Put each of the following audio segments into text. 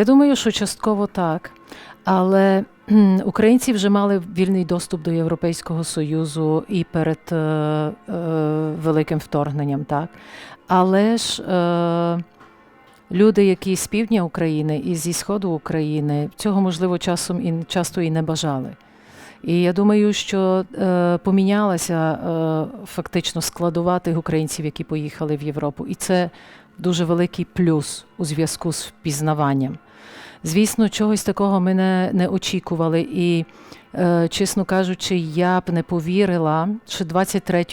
Я думаю, що частково так. Але українці вже мали вільний доступ до Європейського Союзу і перед е, е, великим вторгненням, так. Але ж е, люди, які з півдня України і зі сходу України, цього можливо часом і часто і не бажали. І я думаю, що е, помінялася е, фактично складова тих українців, які поїхали в Європу. І це дуже великий плюс у зв'язку з впізнаванням. Звісно, чогось такого ми не, не очікували. І, е, чесно кажучи, я б не повірила, що 23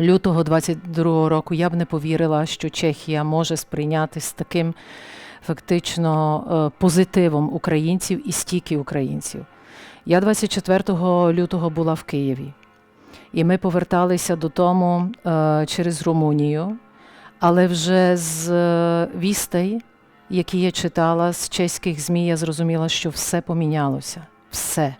лютого 22 року я б не повірила, що Чехія може сприйняти з таким фактично е, позитивом українців і стільки українців. Я 24 лютого була в Києві, і ми поверталися додому е, через Румунію, але вже з е, вістей, які я читала з чеських ЗМІ, я зрозуміла, що все помінялося. Все.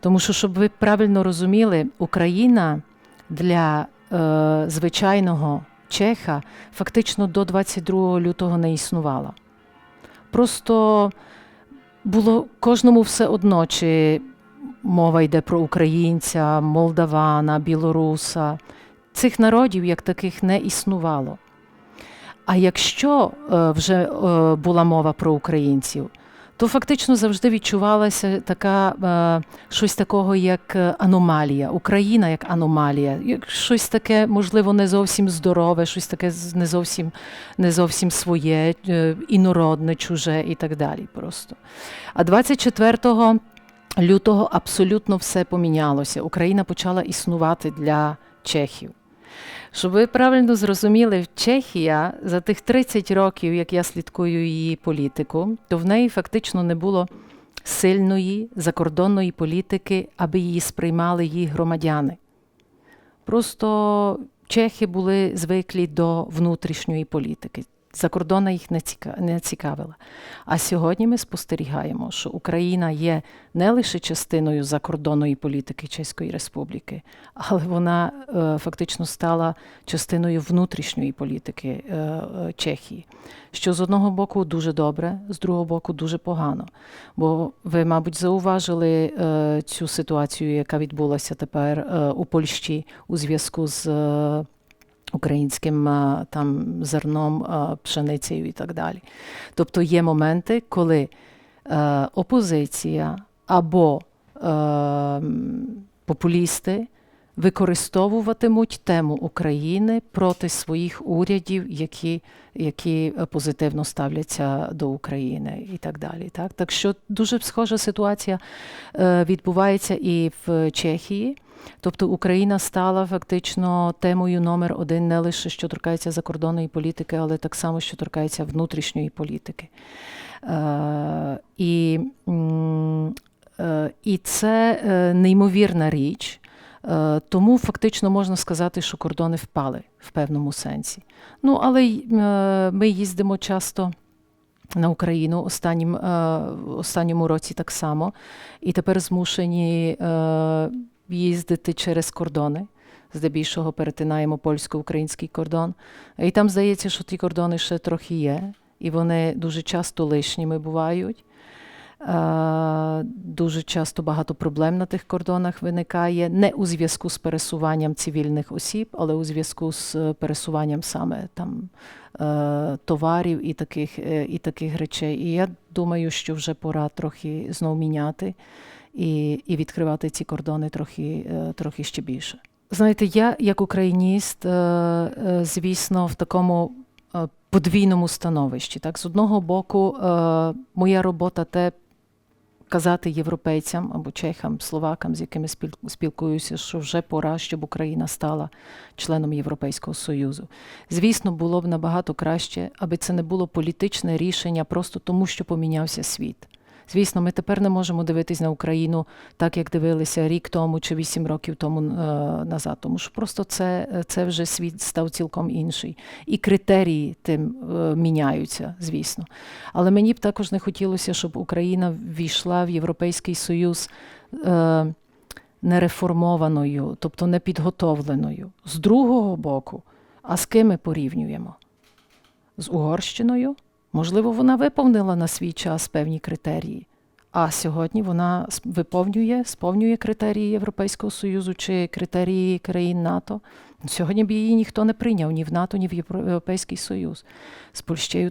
Тому що, щоб ви правильно розуміли, Україна для е, звичайного Чеха фактично до 22 лютого не існувала. Просто було кожному все одно, чи мова йде про українця, молдавана, білоруса. Цих народів як таких не існувало. А якщо е, вже е, була мова про українців, то фактично завжди відчувалася така е, щось такого, як аномалія, Україна як аномалія, як щось таке, можливо, не зовсім здорове, щось таке не зовсім, не зовсім своє, інородне, чуже і так далі. Просто. А 24 лютого абсолютно все помінялося. Україна почала існувати для чехів. Щоб ви правильно зрозуміли, Чехія за тих 30 років, як я слідкую її політику, то в неї фактично не було сильної закордонної політики, аби її сприймали її громадяни. Просто чехи були звиклі до внутрішньої політики. Закордонна їх не, ціка... не цікавила. А сьогодні ми спостерігаємо, що Україна є не лише частиною закордонної політики Чеської Республіки, але вона е, фактично стала частиною внутрішньої політики е, е, Чехії. Що з одного боку дуже добре, з другого боку дуже погано. Бо ви, мабуть, зауважили цю ситуацію, яка відбулася тепер у Польщі у зв'язку з українським е, там зерном, е, пшеницею і так далі. Тобто є моменти, коли е, опозиція або популісти використовуватимуть тему України проти своїх урядів, які, які позитивно ставляться до України і так далі. Так, так що дуже схожа ситуація відбувається і в Чехії. Тобто Україна стала фактично темою номер один не лише що торкається закордонної політики, але так само, що торкається внутрішньої політики. Е, і, е, і це е, неймовірна річ. Тому фактично можна сказати, що кордони впали в певному сенсі. Ну, але ми їздимо часто на Україну останнім, останньому році так само, і тепер змушені їздити через кордони. Здебільшого перетинаємо польсько-український кордон. І там здається, що ті кордони ще трохи є, і вони дуже часто лишніми бувають. Дуже часто багато проблем на тих кордонах виникає не у зв'язку з пересуванням цивільних осіб, але у зв'язку з е, пересуванням саме там е, товарів і таких, е, і таких речей. І я думаю, що вже пора трохи знов міняти і, і відкривати ці кордони трохи, е, трохи ще більше. Знаєте, я як україніст, е, е, звісно, в такому подвійному становищі. Так, з одного боку, моя робота те казати європейцям або чехам, словакам, з якими спіл- спілкуюся, що вже пора, щоб Україна стала членом Європейського Союзу. Звісно, було б набагато краще, аби це не було політичне рішення просто тому, що помінявся світ. Звісно, ми тепер не можемо дивитись на Україну так, як дивилися рік тому чи вісім років тому е, назад, тому що просто це, це вже світ став цілком інший. І критерії тим е, міняються, звісно. Але мені б також не хотілося, щоб Україна ввійшла в Європейський Союз е, нереформованою, тобто непідготовленою. З другого боку, а з ким ми порівнюємо? З Угорщиною Можливо, вона виповнила на свій час певні критерії. А сьогодні вона виповнює, сповнює критерії Європейського Союзу чи критерії країн НАТО. Сьогодні б її ніхто не прийняв ні в НАТО, ні в Європейський Союз. З Польщею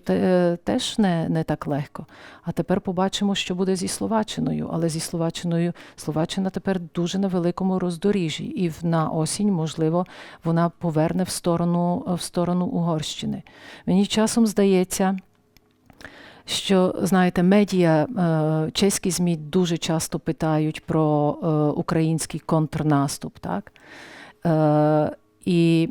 теж не, не так легко. А тепер побачимо, що буде зі Словаччиною. Але зі Словаччиною Словаччина тепер дуже на великому роздоріжжі. І на осінь, можливо, вона поверне в сторону, в сторону Угорщини. Мені часом здається, що знаєте, медіа, е, чеські ЗМІ дуже часто питають про е, український контрнаступ, так? Е, і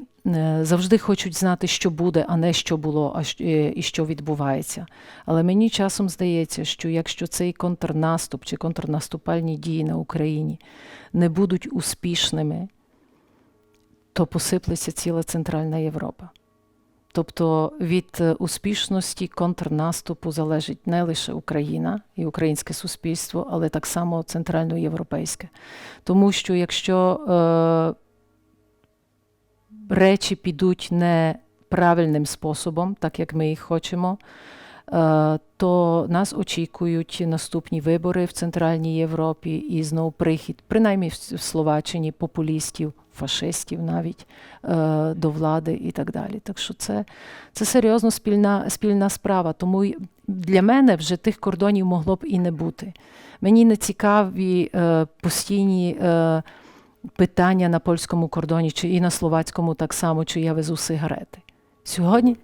завжди хочуть знати, що буде, а не що було, а і що відбувається. Але мені часом здається, що якщо цей контрнаступ чи контрнаступальні дії на Україні не будуть успішними, то посиплеться ціла Центральна Європа. Тобто від е, успішності контрнаступу залежить не лише Україна і українське суспільство, але так само центральноєвропейське. Тому що якщо е, речі підуть не правильним способом, так як ми їх хочемо, то нас очікують наступні вибори в Центральній Європі і знову прихід, принаймні в Словаччині, популістів, фашистів навіть е, до влади і так далі. Так що це, це серйозно спільна, спільна справа. Тому для мене вже тих кордонів могло б і не бути. Мені не цікаві е, постійні. Е, Питання на польському кордоні чи і на словацькому так само, чи я везу сигарети. Сьогодні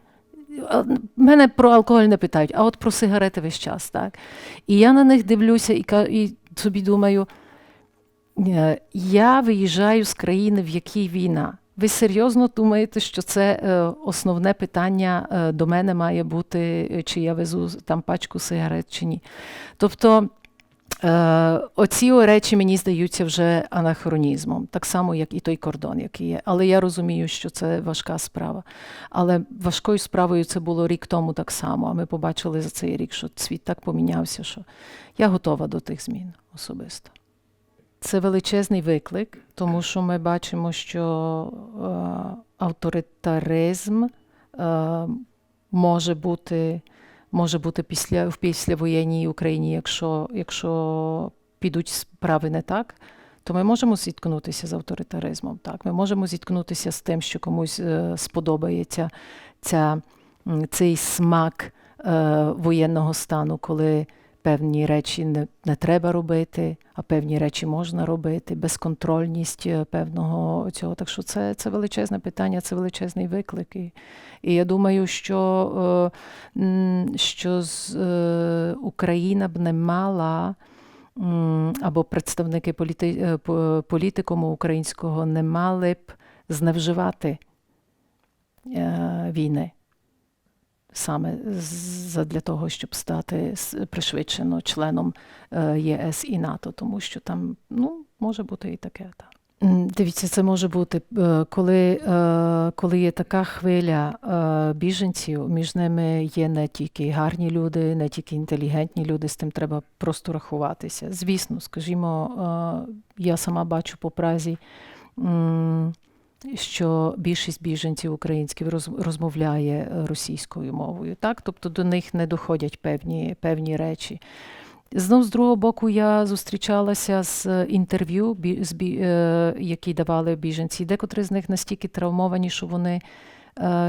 мене про алкоголь не питають, а от про сигарети весь час. Так? І я на них дивлюся і, і собі думаю, е, я виїжджаю з країни, в якій війна. Ви серйозно думаєте, що це е, основне питання е, до мене має бути, чи я везу там пачку сигарет чи ні? Тобто оці речі мені здаються вже анахронізмом, так само, як і той кордон, який є. Але я розумію, що це важка справа. Але важкою справою це було рік тому так само. А ми побачили за цей рік, що світ так помінявся, що я готова до тих змін особисто. Це величезний виклик, тому що ми бачимо, що е, авторитаризм е, може бути може бути після в післявоєнній Україні, якщо, якщо підуть справи не так, то ми можемо зіткнутися з авторитаризмом. Так, ми можемо зіткнутися з тим, що комусь е, сподобається ця, цей смак е, воєнного стану, коли певні речі не, не треба робити, а певні речі можна робити, безконтрольність е, певного цього. Так що це, це величезне питання, це величезний виклик. І, і я думаю, що, е, що з, е, Україна б не мала. Або представники політи, політикуму українського не мали б зневживати війни саме для того, щоб стати пришвидшено членом е, ЄС і НАТО, тому що там ну, може бути і таке. Та. Дивіться, це може бути, е, коли, е, коли є така хвиля біженців, між ними є не тільки гарні люди, не тільки інтелігентні люди, з тим треба просто рахуватися. Звісно, скажімо, я сама бачу по Празі, що більшість біженців українських роз- розмовляє е, російською мовою. Так? Тобто до них не доходять певні, певні речі. Знов з другого боку, я зустрічалася з е, інтерв'ю, е, які давали біженці. Декотрі з них настільки травмовані, що вони,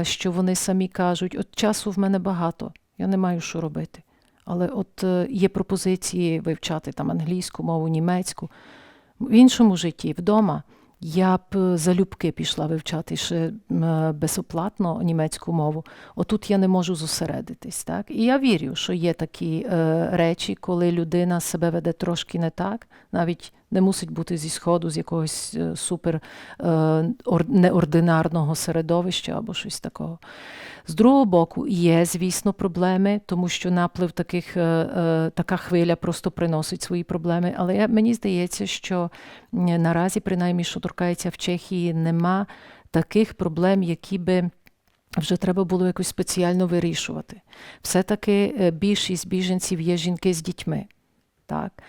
що вони самі кажуть, от часу в мене багато, я не маю що робити. Але от є пропозиції вивчати там англійську мову, німецьку. В іншому житті, вдома, я б е, залюбки пішла вивчати ще е, безоплатно німецьку мову. Отут я не можу зосередитись. Так? І я вірю, що є такі е, речі, коли людина себе веде трошки не так, навіть не мусить бути зі сходу, з якогось е, супер е, ор- неординарного середовища або щось такого. З другого боку, є, звісно, проблеми, тому що наплив таких, е, така хвиля просто приносить свої проблеми. Але мені здається, що наразі, принаймні, що торкається в Чехії, нема таких проблем, які би. Вже треба було якось спеціально вирішувати. Все-таки більшість біженців є жінки з дітьми. Так.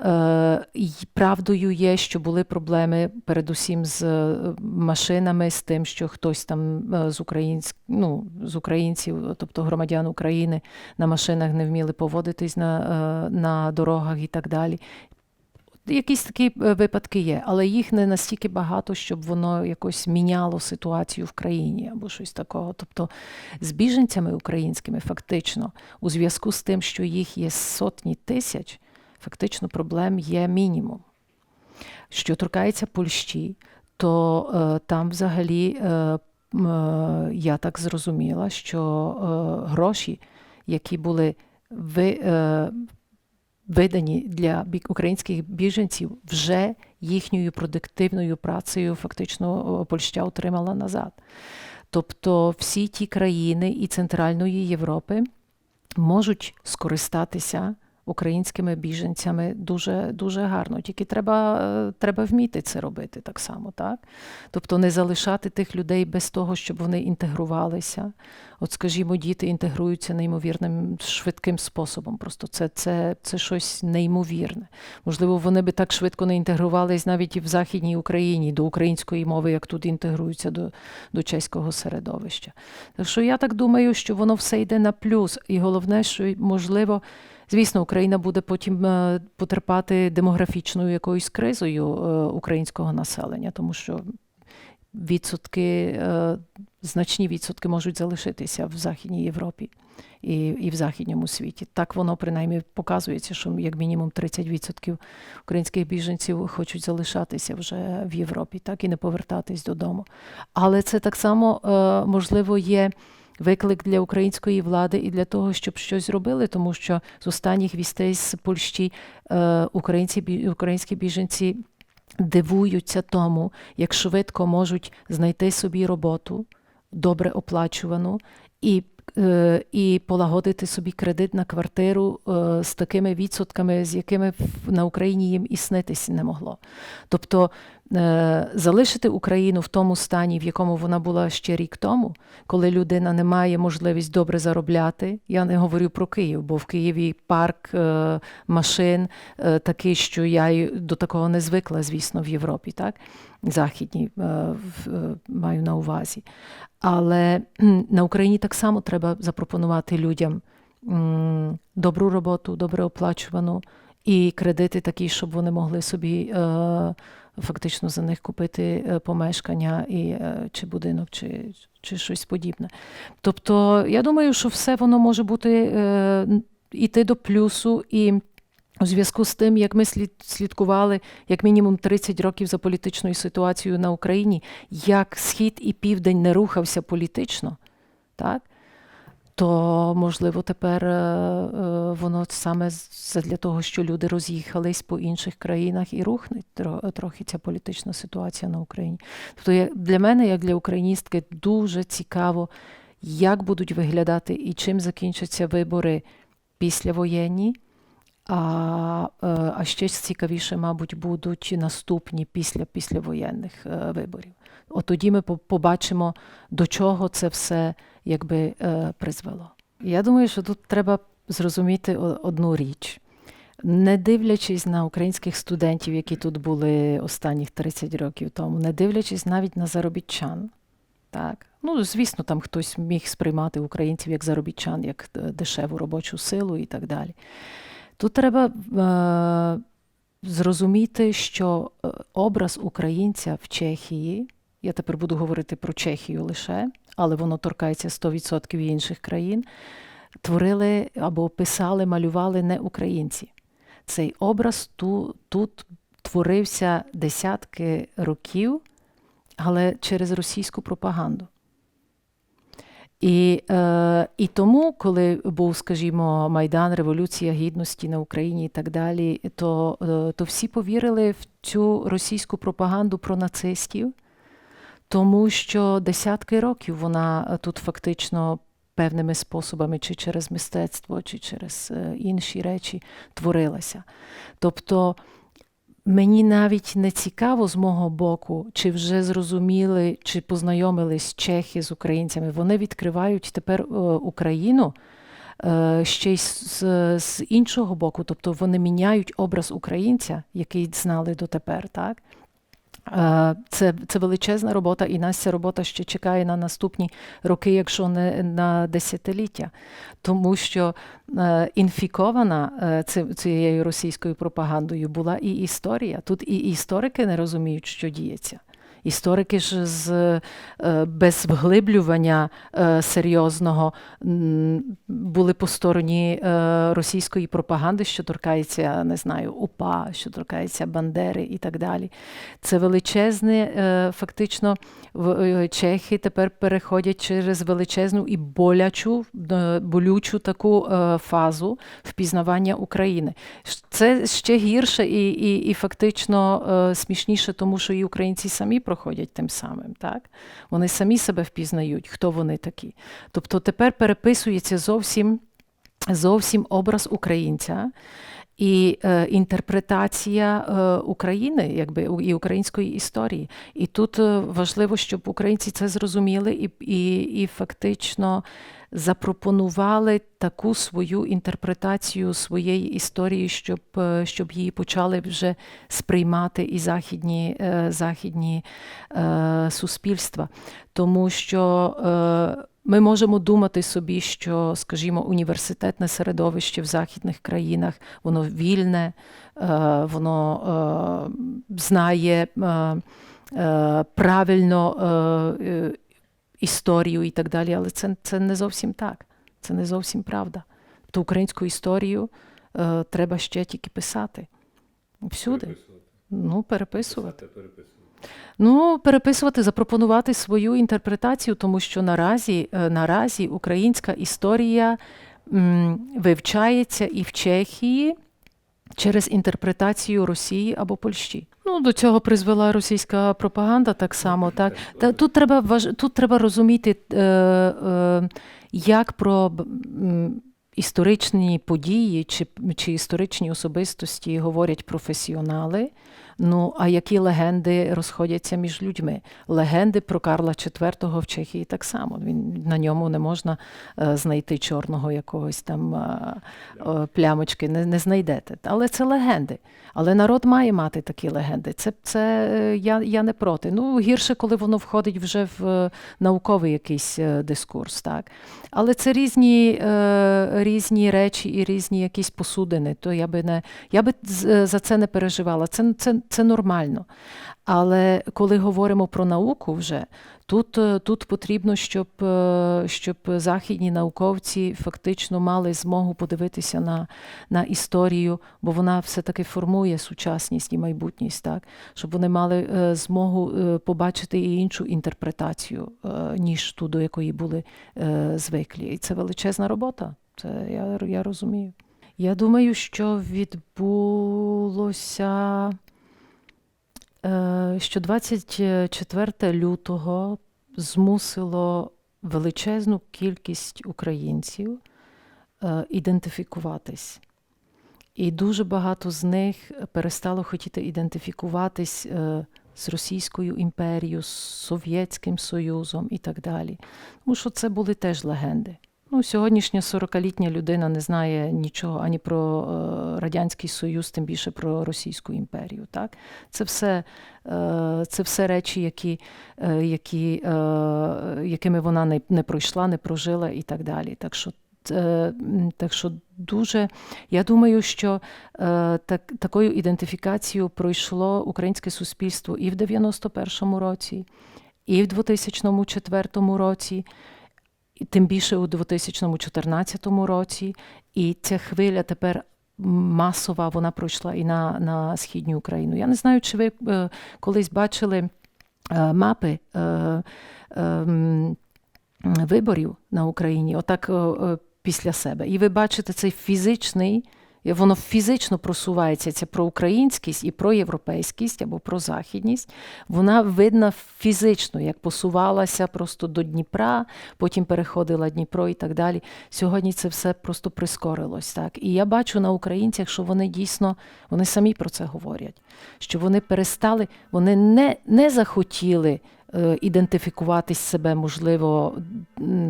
Е, правдою є, що були проблеми передусім з е, машинами, з тим, що хтось там е, з, українськ, ну, з українців, тобто громадян України, на машинах не вміли поводитись на, е, на дорогах і так далі. Якісь такі випадки є, але їх не настільки багато, щоб воно якось міняло ситуацію в країні або щось такого. Тобто з біженцями українськими фактично у зв'язку з тим, що їх є сотні тисяч, фактично проблем є мінімум. Що торкається Польщі, то е, там взагалі е, е, я так зрозуміла, що е, гроші, які були ви, е, видані для українських біженців, вже їхньою продуктивною працею фактично Польща отримала назад. Тобто всі ті країни і Центральної Європи можуть скористатися українськими біженцями дуже, дуже гарно. Тільки треба, е, треба вміти це робити так само, так? Тобто не залишати тих людей без того, щоб вони інтегрувалися. От, скажімо, діти інтегруються неймовірним швидким способом. Просто це, це, це щось неймовірне. Можливо, вони би так швидко не інтегрувались навіть і в Західній Україні до української мови, як тут інтегруються до, до чеського середовища. Так що я так думаю, що воно все йде на плюс. І головне, що можливо. Звісно, Україна буде потім е, потерпати демографічною якоюсь кризою е, українського населення, тому що відсотки, е, значні відсотки можуть залишитися в Західній Європі і, і в західньому світі. Так воно принаймні показується, що як мінімум 30% українських біженців хочуть залишатися вже в Європі, так і не повертатись додому. Але це так само можливо є. Виклик для української влади і для того, щоб щось зробили, тому що з останніх вістей з Польщі е, українці, українські біженці дивуються тому, як швидко можуть знайти собі роботу, добре оплачувану, і, е, і полагодити собі кредит на квартиру е, з такими відсотками, з якими на Україні їм і не могло. Тобто залишити Україну в тому стані, в якому вона була ще рік тому, коли людина не має можливість добре заробляти. Я не говорю про Київ, бо в Києві парк е, машин е, такий, що я до такого не звикла, звісно, в Європі, так? Західній е, е, маю на увазі. Але на Україні так само треба запропонувати людям добру роботу, добре оплачувану, і кредити такі, щоб вони могли собі е, фактично за них купити е, помешкання і, е, чи будинок, чи, чи щось подібне. Тобто, я думаю, що все воно може бути е, іти до плюсу і. У зв'язку з тим, як ми слідкували як мінімум 30 років за політичною ситуацією на Україні, як Схід і Південь не рухався політично, так? То можливо тепер е, е, воно саме для того, що люди роз'їхались по інших країнах і рухне трохи ця політична ситуація на Україні. Тобто для мене, як для україністки, дуже цікаво, як будуть виглядати і чим закінчаться вибори післявоєнні. А, е, а ще цікавіше, мабуть, будуть наступні після післявоєнних е, виборів. От тоді ми побачимо, до чого це все якби е, призвело. Я думаю, що тут треба зрозуміти одну річ. Не дивлячись на українських студентів, які тут були останніх 30 років тому, не дивлячись навіть на заробітчан. Так. Ну, звісно, там хтось міг сприймати українців як заробітчан, як дешеву робочу силу і так далі. Тут треба е, зрозуміти, що е, образ українця в Чехії, я тепер буду говорити про Чехію лише, але воно торкається 100% і інших країн, творили або писали, малювали не українці. Цей образ ту, тут творився десятки років, але через російську пропаганду. І, е, і тому, коли був, скажімо, Майдан, Революція Гідності на Україні і так далі, то, е, то всі повірили в цю російську пропаганду про нацистів, тому що десятки років вона е, тут фактично певними способами, чи через мистецтво, чи через е, інші речі творилася. Тобто Мені навіть не цікаво з мого боку, чи вже зрозуміли, чи познайомились чехи з українцями. Вони відкривають тепер е, Україну е, ще й з, з іншого боку, тобто вони міняють образ українця, який знали дотепер, так? Е, Це, це величезна робота, і нас ця робота ще чекає на наступні роки, якщо не на десятиліття. Тому що е, інфікована е, цією російською пропагандою була і історія. Тут і історики не розуміють, що діється. Історики ж з е, без вглиблювання е, серйозного були по стороні е, російської пропаганди, що торкається, не знаю, УПА, що торкається Бандери і так далі. Це величезне, фактично, чехи тепер переходять через величезну і болячу, болючу таку фазу впізнавання України. Це ще гірше і, і, і фактично смішніше, тому що і українці самі проходять тим самим. Так? Вони самі себе впізнають, хто вони такі. Тобто тепер переписується зовсім, зовсім образ українця. І е, інтерпретація е, України, якби і української історії. І тут е, важливо, щоб українці це зрозуміли і, і, і фактично запропонували таку свою інтерпретацію своєї історії, щоб, е, щоб її почали вже сприймати і західні, е, західні е, суспільства. Тому що ми можемо думати собі, що, скажімо, університетне середовище в західних країнах, воно вільне, воно знає правильно історію і так далі, але це, це не зовсім так. Це не зовсім правда. Тобто українську історію е, треба ще тільки писати. Всюди. Переписувати. Ну, переписувати. Писати, переписувати. Ну, переписувати, запропонувати свою інтерпретацію, тому що наразі, е, наразі українська історія м, вивчається і в Чехії через інтерпретацію Росії або Польщі. Ну, до цього призвела російська пропаганда так само. Так. Та, тут, треба, важ- тут треба розуміти, е, е, як про історичні події чи, чи історичні особистості говорять професіонали. Ну, а які легенди розходяться між людьми? Легенди про Карла IV в Чехії так само. Він, на ньому не можна е, знайти чорного якогось там е, е, плямочки, не, не знайдете. Але це легенди. Але народ має мати такі легенди. Це, це я, я не проти. Ну, гірше, коли воно входить вже в науковий якийсь дискурс, так? Але це різні, різні речі і різні якісь посудини. То я би не я би за це не переживала. Це, це, це нормально. Але коли говоримо про науку вже, тут, е, тут потрібно, щоб, е, щоб західні науковці фактично мали змогу подивитися на, на історію, бо вона все-таки формує сучасність і майбутність, так? щоб вони мали е, змогу побачити і іншу інтерпретацію, ніж ту, до якої були звиклі. І це величезна робота. Це я, я розумію. Я думаю, що відбулося, що 24 лютого змусило величезну кількість українців е, ідентифікуватись. І дуже багато з них перестало хотіти ідентифікуватись е, з Російською імперією, з Совєтським Союзом і так далі. Тому що це були теж легенди. Ну, сьогоднішня 40-літня людина не знає нічого ані про е, Радянський Союз, тим більше про Російську імперію. Так? Це, все, е, це все речі, які, е, які, якими вона не, не пройшла, не прожила і так далі. Так що, так що дуже, я думаю, що так, такою ідентифікацією пройшло українське суспільство і в 91-му році, і в 2004 році тим більше у 2014 році. І ця хвиля тепер масова, вона пройшла і на, на східню Україну. Я не знаю, чи ви е, колись бачили е, мапи е, е, виборів на Україні, отак після себе. І ви бачите цей фізичний. Воно фізично просувається, ця проукраїнськість і проєвропейськість або прозахідність, вона видна фізично, як посувалася просто до Дніпра, потім переходила Дніпро і так далі. Сьогодні це все просто прискорилось. Так? І я бачу на українцях, що вони дійсно вони самі про це говорять, що вони перестали, вони не, не захотіли е, ідентифікуватись себе, можливо,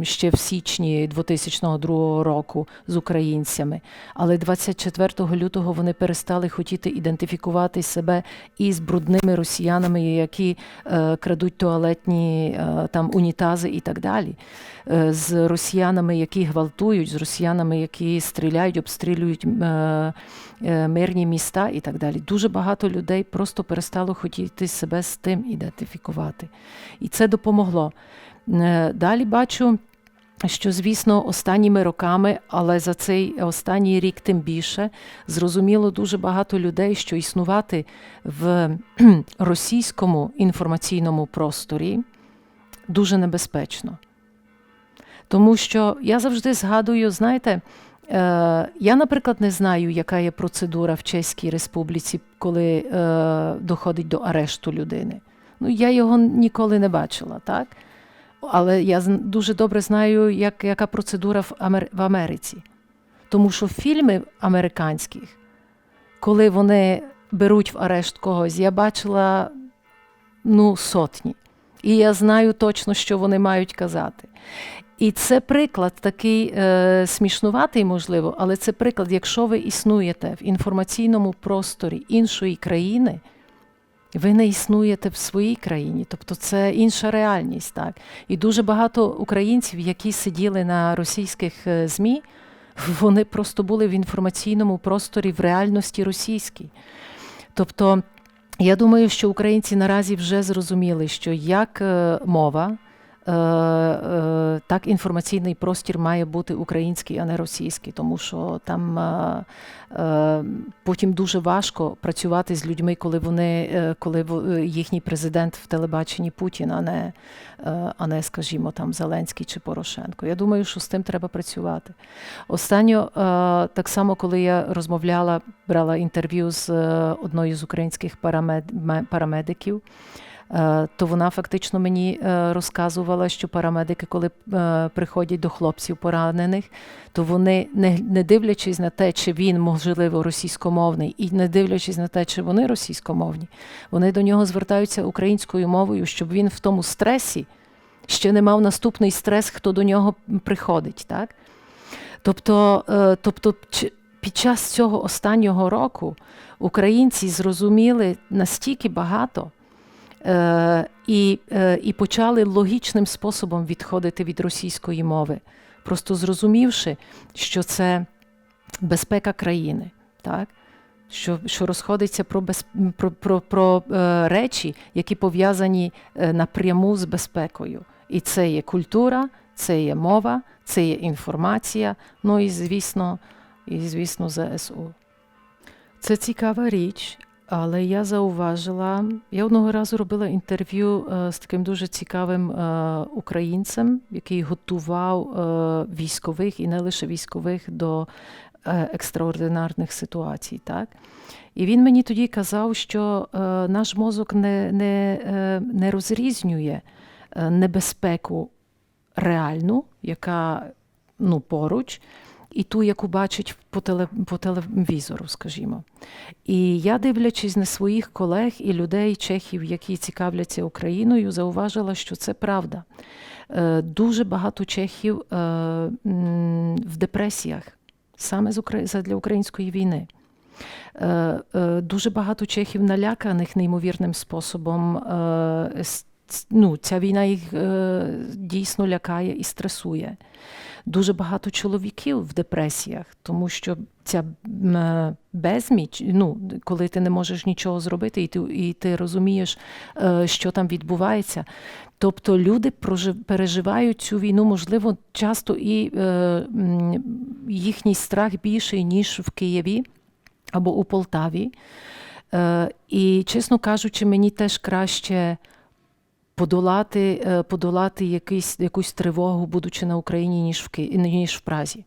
ще в січні 2002 року з українцями. Але 24 лютого вони перестали хотіти ідентифікувати себе із брудними росіянами, які е, крадуть туалетні е, там унітази і так далі. Е, з росіянами, які гвалтують, з росіянами, які стріляють, обстрілюють е, е, мирні міста і так далі. Дуже багато людей просто перестало хотіти себе з тим ідентифікувати. І це допомогло. Е, Далі бачу. Що, звісно, останніми роками, але за цей останній рік тим більше, зрозуміло дуже багато людей, що існувати в російському інформаційному просторі дуже небезпечно. Тому що я завжди згадую, знаєте, е, я, наприклад, не знаю, яка є процедура в Чеській Республіці, коли е, доходить до арешту людини. Ну, я його ніколи не бачила, так? Але я дуже добре знаю, як, яка процедура в, Амер... в Америці. Тому що фільми американських, коли вони беруть в арешт когось, я бачила ну, сотні. І я знаю точно, що вони мають казати. І це приклад такий е, смішнуватий, можливо, але це приклад, якщо ви існуєте в інформаційному просторі іншої країни, ви не існуєте в своїй країні, тобто це інша реальність. Так? І дуже багато українців, які сиділи на російських е, ЗМІ, вони просто були в інформаційному просторі в реальності російській. Тобто, я думаю, що українці наразі вже зрозуміли, що як е, мова, так інформаційний простір має бути український, а не російський, тому що там е, е, потім дуже важко працювати з людьми, коли вони, е, коли е, їхній президент в телебаченні Путін, а не, е, а не, скажімо, там Зеленський чи Порошенко. Я думаю, що з тим треба працювати. Останньо, е, так само, коли я розмовляла, брала інтерв'ю з е, одною з українських парамед, парамедиків, е, то вона фактично мені е, розказувала, що парамедики, коли е, приходять до хлопців поранених, то вони, не, дивлячись на те, чи він, можливо, російськомовний, і не дивлячись на те, чи вони російськомовні, вони до нього звертаються українською мовою, щоб він в тому стресі ще не мав наступний стрес, хто до нього приходить. Так? Тобто, е, тобто під час цього останнього року українці зрозуміли настільки багато е, і, е, і почали логічним способом відходити від російської мови, просто зрозумівши, що це безпека країни. Так? Що, що розходиться про, без, про, про, про е, речі, які пов'язані е, напряму з безпекою. І це є культура, це є мова, це є інформація, ну і звісно, і звісно, ЗСУ. Це цікава річ, але я зауважила, я одного разу робила інтерв'ю е, з таким дуже цікавим е, українцем, який готував е, військових і не лише військових до екстраординарних ситуацій. Так? І він мені тоді казав, що наш мозок не, не, не розрізнює небезпеку реальну, яка ну, поруч, і ту, яку бачить по, теле, по телевізору, скажімо. І я, дивлячись на своїх колег і людей, чехів, які цікавляться Україною, зауважила, що це правда. Е, Дуже багато чехів е, в депресіях саме задля української війни. Е, Дуже багато чехів наляканих неймовірним способом. Ну, ця війна їх е, дійсно лякає і стресує. Дуже багато чоловіків в депресіях, тому що ця е, безміч, ну, коли ти не можеш нічого зробити, і ти, і ти розумієш, е, що там відбувається. Тобто люди переживають цю війну, можливо, часто і е, їхній страх більший, ніж в Києві або у Полтаві. Е, і, чесно кажучи, мені теж краще подолати, е, подолати якийсь, якусь тривогу, будучи на Україні, ніж в, Ки... ніж в Празі.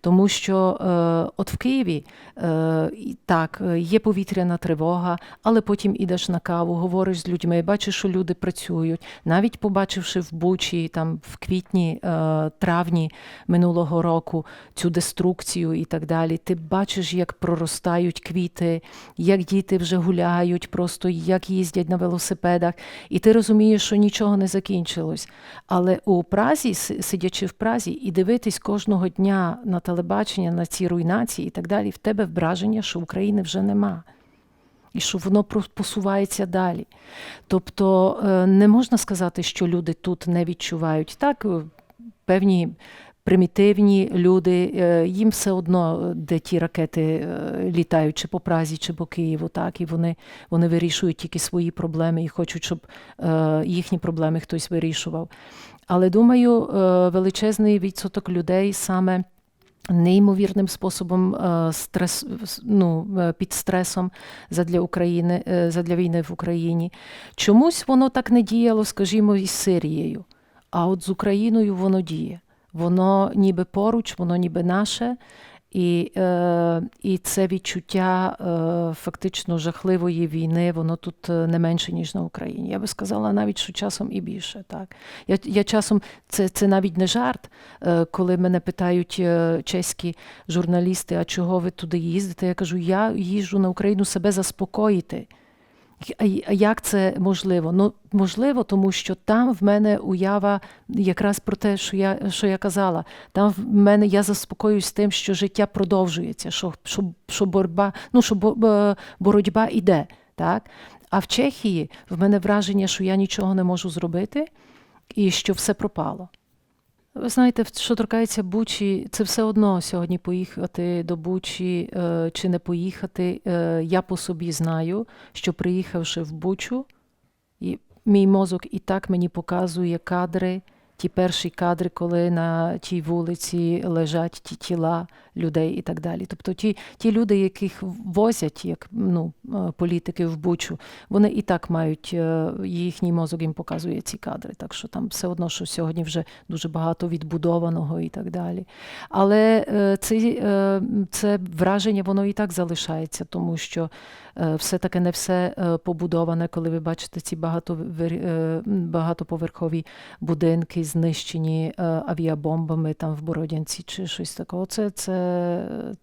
Тому що е, от в Києві е, так, є повітряна тривога, але потім ідеш на каву, говориш з людьми, бачиш, що люди працюють. Навіть побачивши в Бучі там в квітні, е, травні минулого року цю деструкцію і так далі, ти бачиш, як проростають квіти, як діти вже гуляють, просто як їздять на велосипедах, і ти розумієш, що нічого не закінчилось. Але у Празі, сидячи в Празі, і дивитись кожного дня на телебачення, на ці руйнації і так далі, в тебе враження, що України вже нема. І що воно посувається далі. Тобто е, не можна сказати, що люди тут не відчувають. Так, е, певні примітивні люди, е, їм все одно, де ті ракети літають, чи по Празі, чи по Києву, так, і вони, вони вирішують тільки свої проблеми і хочуть, щоб їхні проблеми хтось вирішував. Але думаю, величезний відсоток людей саме. Неймовірним способом е, стрес, ну, е, під стресом задля України, е, задля війни в Україні. Чомусь воно так не діяло, скажімо, із Сирією. А от з Україною воно діє. Воно ніби поруч, воно ніби наше. І, е, і це відчуття е, фактично жахливої війни, воно тут е, не менше, ніж на Україні. Я би сказала навіть, що часом і більше. Так. Я, я часом, це, це навіть не жарт, е, коли мене питають е, чеські журналісти, а чого ви туди їздите? Я кажу, я їжджу на Україну себе заспокоїти. Як це можливо? Ну, можливо, тому що там в мене уява якраз про те, що я, що я казала. Там в мене я заспокоююсь тим, що життя продовжується, що, що, що боротьба, ну, що бо- бо- боротьба іде. Так? А в Чехії в мене враження, що я нічого не можу зробити і що все пропало. Ви знаєте, що торкається Бучі, це все одно сьогодні поїхати до Бучі е, чи не поїхати. Е, я по собі знаю, що приїхавши в Бучу, і мій мозок і так мені показує кадри, ті перші кадри, коли на тій вулиці лежать ті тіла людей і так далі. Тобто ті, ті люди, яких возять, як ну, е, політики в Бучу, вони і так мають, е, їхній мозок їм показує ці кадри. Так що там все одно, що сьогодні вже дуже багато відбудованого і так далі. Але це, е, це враження, воно і так залишається, тому що е, все-таки не все побудоване, коли ви бачите ці багатоповерхові будинки, знищені авіабомбами там в Бородянці чи щось такого. Це, це,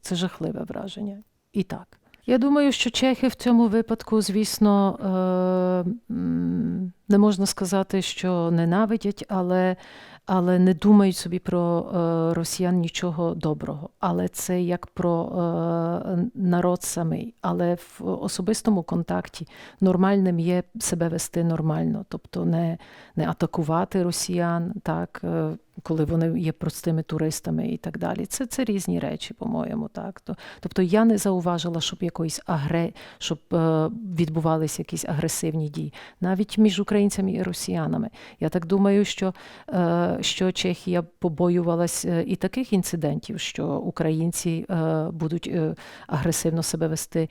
це жахливе враження. І так. Я думаю, що чехи в цьому випадку, звісно, е, не можна сказати, що ненавидять, але, але не думають собі про е, росіян нічого доброго. Але це як про е, народ самий. Але в особистому контакті нормальним є себе вести нормально, тобто не, не атакувати росіян, так, е, коли вони є простими туристами і так далі. Це, це різні речі, по-моєму. Так. Тобто я не зауважила, щоб якоїсь агре, щоб відбувалися якісь агресивні дії, навіть між українцями і росіянами. Я так думаю, що, що Чехія побоювалась е, і таких інцидентів, що українці е, будуть е, агресивно себе вести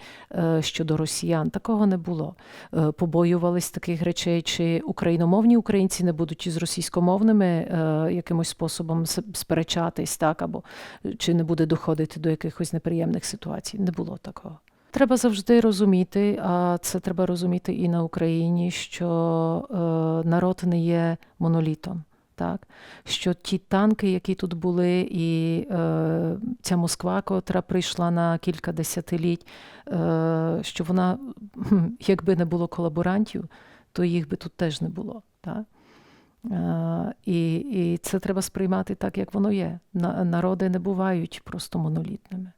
щодо росіян. Такого не було. Побоювались таких речей, чи україномовні українці не будуть із російськомовними якимось способом сперечатись, так або чи не буде доходити до якихось неприємних ситуацій. Не було такого. Треба завжди розуміти, а це треба розуміти і на Україні, що народ не є монолітом. Так, що ті танки, які тут були, і е, ця Москва, котра прийшла на кілька десятиліть, е, що вона, якби не було колаборантів, то їх би тут теж не було. Так? Е, і, і це треба сприймати так, як воно є. На, народи не бувають просто монолітними.